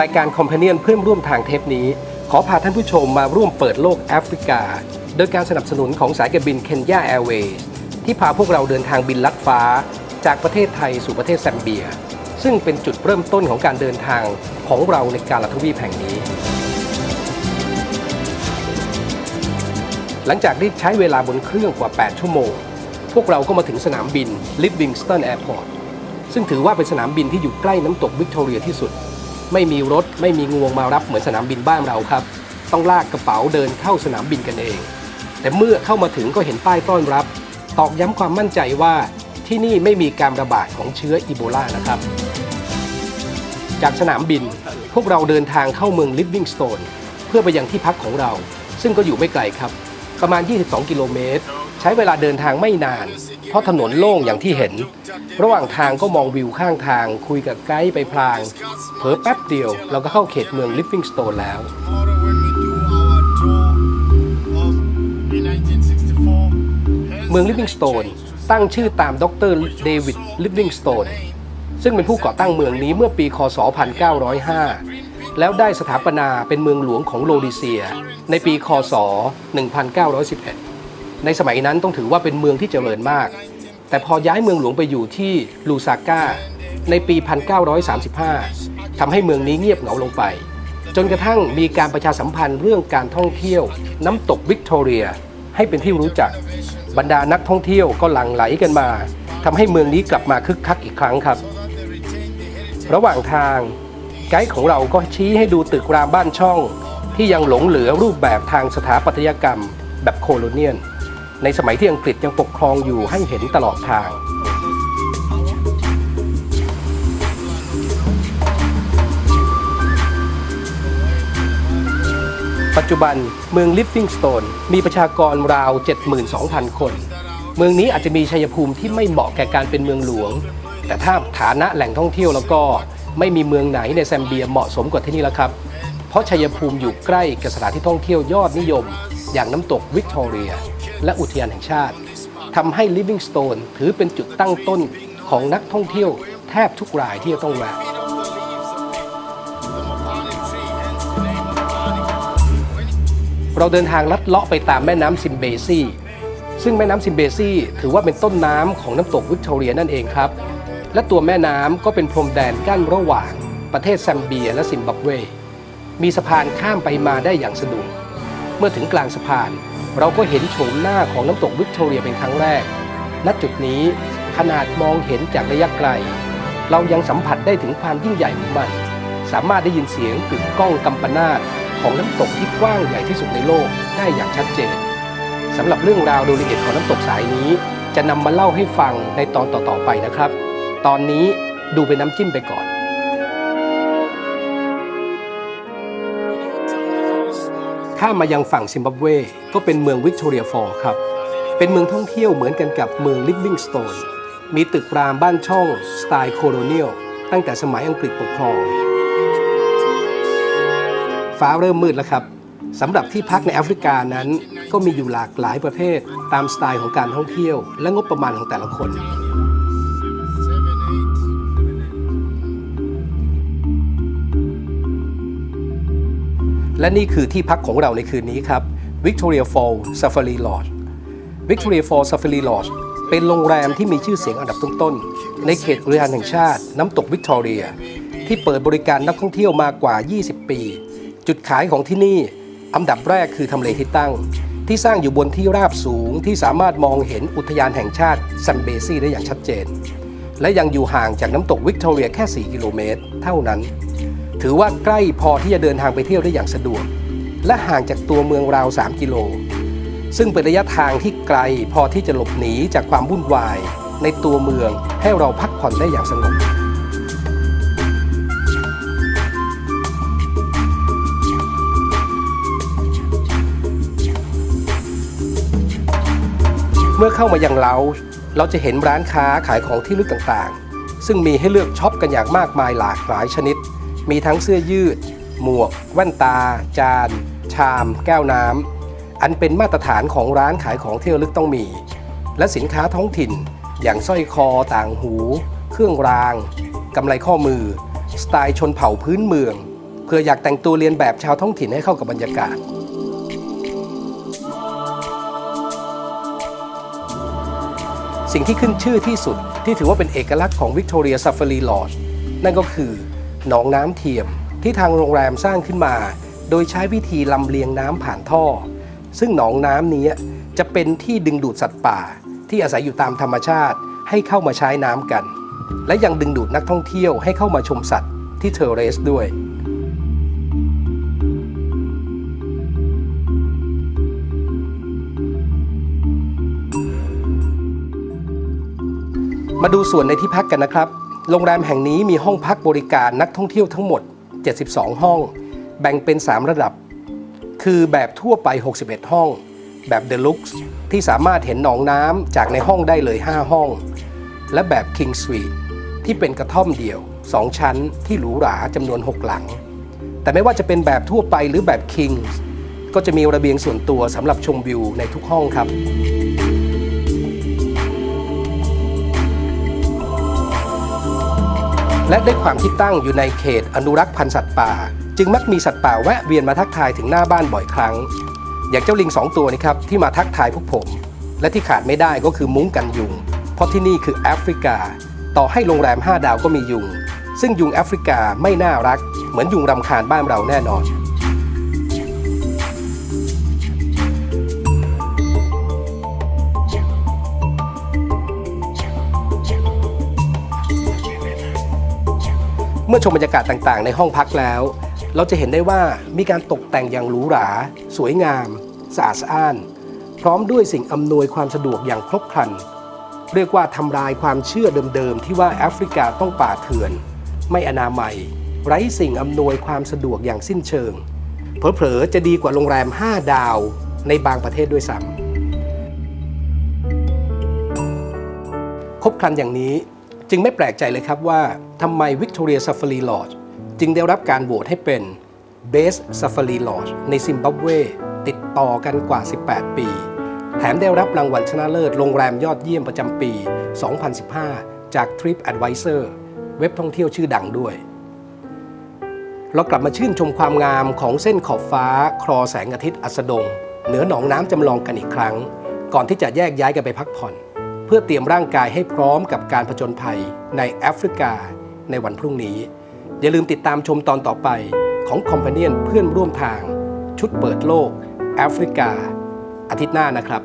รายการคอมเพเนียนเพื่อนร่วมทางเทปนี้ ขอพาท่านผู้ชมมาร่วมเปิดโลกแอฟริกา โดยการสนับสนุนของสายการบินเคนยาแอร์เวย์ที่พาพวกเราเดินทางบินลัดฟ้า จากประเทศไทยสู่ประเทศแซมเบีย ซึ่งเป็นจุดเริ่มต้นของการเดินทางของเราในการละทวีปแห่งนี้ หลังจากได้ใช้เวลาบนเครื่องกว่า 8 ชั่วโมง พวกเราก็มาถึงสนามบินลิฟวิงสตันแอร์พอร์ตซึ่งถือว่าเป็นสนามบินที่อยู่ใกล้น้ำตกวิกตอเรียที่สุด ไม่มีรถไม่มีงวงมารับเหมือนสนามบินบ้านเราครับ ต้องลากกระเป๋าเดินเข้าสนามบินกันเอง แต่เมื่อเข้ามาถึงก็เห็นป้ายต้อนรับ ตอกย้ำความมั่นใจว่าที่นี่ไม่มีการระบาดของเชื้ออีโบลานะครับ จากสนามบินพวกเราเดินทางเข้าเมืองลิฟวิงสโตนเพื่อไปยังที่พักของเรา ซึ่งก็อยู่ไม่ไกลครับ ประมาณ 22 กิโลเมตร ใช้เวลาเดินทางไม่นาน เพราะถนนโล่งอย่างที่เห็น ระหว่างทางก็มองวิวข้างทาง คุยกับไกด์ไปพลาง เผลอแป๊บเดียว เราก็เข้าเขตเมืองลิฟวิงสโตนแล้ว เมืองลิฟวิงสโตนตั้งชื่อตามดรเดวิดลิฟวิงสโตนซึ่งเป็นผู้ก่อตั้งเมืองนี้เมื่อปี คศ 1905 แล้วได้สถาปนาเป็นเมืองหลวงของโรดิเซีย ในปี คศ 1911 ในสมัยนั้นต้องถือว่าเป็นเมืองที่เจริญมาก แต่พอย้ายเมืองหลวงไปอยู่ที่ลูซาก้า ในปี 1935ทำให้เมืองนี้เงียบเหงาลงไป จนกระทั่งมีการประชาสัมพันธ์เรื่องการท่องเที่ยว น้ำตกวิกตอเรีย ให้เป็นที่รู้จัก บรรดานักท่องเที่ยวก็หลั่งไหลกันมาทำให้เมืองนี้กลับมาคึกคักอีกครั้งครับ ระหว่างทางไกด์ของเราก็ชี้ให้ดูตึกรามบ้านช่อง ที่ยังหลงเหลือรูปแบบทางสถาปัตยกรรมแบบโคโลเนียน ในสมัยที่อังกฤษยังปกครองอยู่ให้เห็นตลอดทาง ปัจจุบันเมืองลิฟฟิงสโตนมีประชากรราว 72,000 คน เมืองนี้อาจจะมีชัยภูมิที่ไม่เหมาะแก่การเป็นเมืองหลวง แต่ถ้าฐานะแหล่งท่องเที่ยวแล้วก็ไม่มีเมืองไหนในแซมเบียเหมาะสมกว่าที่นี่แล้วครับ เพราะชัยภูมิอยู่ใกล้กับสถานที่ท่องเที่ยวยอดนิยม อย่างน้ำตกวิกตอเรีย และอุทยานแห่งชาติทำให้ลิฟวิงสโตนถือเป็นจุดตั้งต้นของนักท่องเที่ยวแทบทุกรายที่จะต้องแวะเราเดินทางลัดเลาะไปตามแม่น้ำซิมเบซีซึ่งแม่น้ำซิมเบซีถือว่าเป็นต้นน้ำของน้ำตกวิกตอเรียนั่นเองครับ และตัวแม่น้ำก็เป็นพรมแดนกั้นระหว่างประเทศแซมเบียและซิมบับเว มีสะพานข้ามไปมาได้อย่างสะดวก เมื่อถึงกลางสะพาน เราก็เห็นโฉมหน้าของน้ำตกวิกตอเรียเป็นครั้งแรก ณ จุดนี้ขนาดมองเห็นจากระยะไกล เรายังสัมผัสได้ถึงความยิ่งใหญ่ของมัน สามารถได้ยินเสียงกึกก้องกำปนาตของน้ำตกที่กว้างใหญ่ที่สุดในโลกได้อย่างชัดเจนสำหรับเรื่องราวโดยละเอียดของน้ำตกสายนี้ จะนำมาเล่าให้ฟังในตอนต่อๆไปนะครับ ตอนนี้ดูเป็นน้ำจิ้มไปก่อน ข้ามมายังฝั่งซิมบับเว ก็เป็นเมืองวิกตอเรียฟอลครับ เป็นเมืองท่องเที่ยวเหมือนกันกับเมืองลิฟวิงสโตน มีตึกรามบ้านช่องสไตล์โคโลเนียลตั้งแต่สมัยอังกฤษปกครอง ฟ้าเริ่มมืดแล้วครับสำหรับที่พักในแอฟริกานั้น ก็มีอยู่หลากหลายประเภทตามสไตล์ของการท่องเที่ยว และงบประมาณของแต่ละคน และนี่คือที่พักของเราในคืนนี้ครับ Victoria Falls Safari Lodge Victoria Falls Safari Lodge เป็นโรงแรมที่มีชื่อเสียงอันดับต้นๆ ในเขตอุทยานแห่งชาติน้ำตกวิกตอเรีย ที่เปิดบริการนักท่องเที่ยวมากว่า 20 ปี จุดขายของที่นี่อันดับแรกคือทำเลที่ตั้ง ที่สร้างอยู่บนที่ราบสูงที่สามารถมองเห็นอุทยานแห่งชาติซัมเบซี่ได้อย่างชัดเจน และยังอยู่ห่างจากน้ำตกวิกตอเรียแค่ 4 กิโลเมตร เท่านั้น ถือว่าใกล้พอที่จะเดินทางไปเที่ยวได้อย่างสะดวก และห่างจากตัวเมืองราว 3 กิโล ซึ่งเป็นระยะทางที่ไกลพอที่จะหลบหนีจากความวุ่นวาย ในตัวเมืองให้เราพักผ่อนได้อย่างสงบเมื่อเข้ามายังเล้าเราจะเห็นร้านค้าขายของที่ลึกต่างๆ ซึ่งมีให้เลือกช็อปกันอย่างมากมายหลากหลายชนิด มีทั้งเสื้อยืด หมวก แว่นตา จาน ชาม แก้วน้ำ อันเป็นมาตรฐานของร้านขายของเที่ระลึกต้องมี และสินค้าท้องถิ่น อย่างสร้อยคอต่างหู เครื่องรางกำไลข้อมือ สไตล์ชนเผ่าพื้นเมืองเพื่ออยากแต่งตัวเรียนแบบชาวท้องถิ่นให้เข้ากับบรรยากาศสิ่งที่ขึ้นชื่อที่สุดที่ถือว่าเป็นเอกลักษณ์ของวิกตอเรียซ a ฟ a รีลอ e นั่นก็คือ หนองน้ำเทียมที่ทางโรงแรมสร้างขึ้นมา โดยใช้วิธีลำเลียงน้ำผ่านท่อ ซึ่งหนองน้ำนี้จะเป็นที่ดึงดูดสัตว์ป่า ที่อาศัยอยู่ตามธรรมชาติให้เข้ามาใช้น้ำกัน และยังดึงดูดนักท่องเที่ยวให้เข้ามาชมสัตว์ที่เทอร์เรสด้วยมาดูส่วนในที่พักกันนะครับ โรงแรมแห่งนี้มีห้องพักบริการนักท่องเที่ยวทั้งหมด 72 ห้อง แบ่งเป็น 3 ระดับ คือแบบทั่วไป 61 ห้อง แบบเดลุกซ์ที่สามารถเห็นหนองน้ำจากในห้องได้เลย 5 ห้อง และแบบ King Suite ที่เป็นกระท่อมเดี่ยว 2 ชั้นที่หรูหราจำนวน 6 หลัง แต่ไม่ว่าจะเป็นแบบทั่วไปหรือแบบ King ก็จะมีระเบียงส่วนตัวสำหรับชมวิวในทุกห้องครับ และด้วยความที่ตั้งอยู่ในเขตอนุรักษ์พันธุ์สัตว์ป่า จึงมักมีสัตว์ป่าแวะเวียนมาทักทายถึงหน้าบ้านบ่อยครั้ง อย่างเจ้าลิงสองตัวนี้ครับที่มาทักทายพวกผม และที่ขาดไม่ได้ก็คือมุ้งกันยุง เพราะที่นี่คือแอฟริกา ต่อให้โรงแรม 5 ดาวก็มียุง ซึ่งยุงแอฟริกาไม่น่ารัก เหมือนยุงรำคาญบ้านเราแน่นอน มื่อชมบรรยากาศต่างๆ ในห้องพักแล้ว เราจะเห็นได้ว่ามีการตกแต่งอย่างหรูหรา สวยงาม สะอาดสะอ้าน พร้อมด้วยสิ่งอำนวยความสะดวกอย่างครบครัน เรียกว่าทำลายความเชื่อเดิมๆ ที่ว่าแอฟริกาต้องป่าเถื่อน ไม่อนามัย ไร้สิ่งอำนวยความสะดวกอย่างสิ้นเชิง เผลอๆ จะดีกว่าโรงแรม 5 ดาวในบางประเทศด้วยซ้ำครบครันอย่างนี้ จึงไม่แปลกใจเลยครับว่าทำไม Victoria Safari Lodge จึงได้รับการโหวตให้เป็น Best Safari Lodge ในซิมบับเวติดต่อกันกว่า 18 ปี แถมได้รับรางวัลชนะเลิศโรงแรมยอดเยี่ยมประจำปี 2015 จาก Trip Advisor เว็บท่องเที่ยวชื่อดังด้วย เรากลับมาชื่นชมความงามของเส้นขอบฟ้า คลอแสงอาทิตย์อัสดง เหนือหนองน้ำจำลองกันอีกครั้ง ก่อนที่จะแยกย้ายกันไปพักผ่อน พื่อเตรียมร่างกายให้พร้อมกับการผจญภัยในแอฟริกาในวันพรุ่งนี้ อย่าลืมติดตามชมตอนต่อไปของคอมพาเนียนเพื่อนร่วมทาง ชุดเปิดโลกแอฟริกา อาทิตย์หน้านะครับ